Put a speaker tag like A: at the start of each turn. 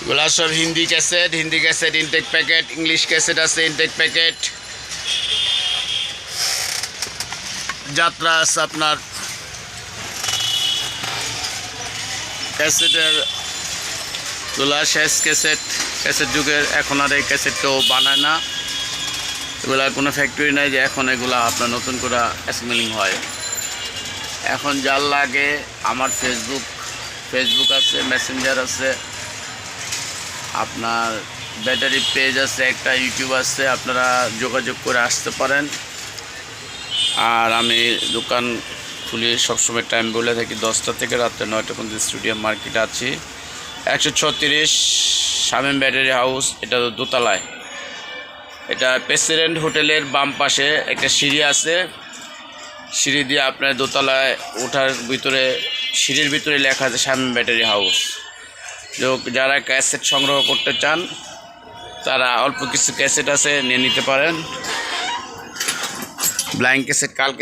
A: এগুলা সব Hindi cassette Hindi cassette intact packet English cassette আছে ইনটেক প্যাকেট যাত্রা আছে আপনার। ক্যাসেটের তোলা শেষ ক্যাসেট। ক্যাসেট যুগের এখন আর এই ক্যাসেট কেউ বানায় না। এগুলা কোনো ফ্যাক্টরি নাই যে এখন এগুলা আপনার নতুন করে অ্যাসেম্বলিং হয়। এখন যার লাগে, আমার ফেসবুক ফেসবুক আছে মেসেঞ্জার আছে আপনার ব্যাটারি পেজ আছে, একটা ইউটিউব আছে, আপনারা যোগাযোগ করে আসতে পারেন। আর আমি দোকান খুলি সবসময় টাইম বলে থাকি, দশটা থেকে রাত্রে নয়টা পর্যন্ত স্টুডিয়াম মার্কেটে আছি। একশো ছত্রিশ শামীম ব্যাটারি হাউস এটা দোতলায়। এটা প্রেসিডেন্ট হোটেলের বাম পাশে একটা সিঁড়ি আছে। সিঁড়ি দিয়ে আপনার দোতলায় ওঠার ভিতরে, সিঁড়ির ভিতরে লেখা আছে শামীম ব্যাটারি হাউস যারা ক্যাসেট সংগ্রহ করতে চান, তারা অল্প কিছু ক্যাসেট আছে, নিয়ে নিতে পারেন। ব্ল্যাঙ্ক ক্যাসেট কালকে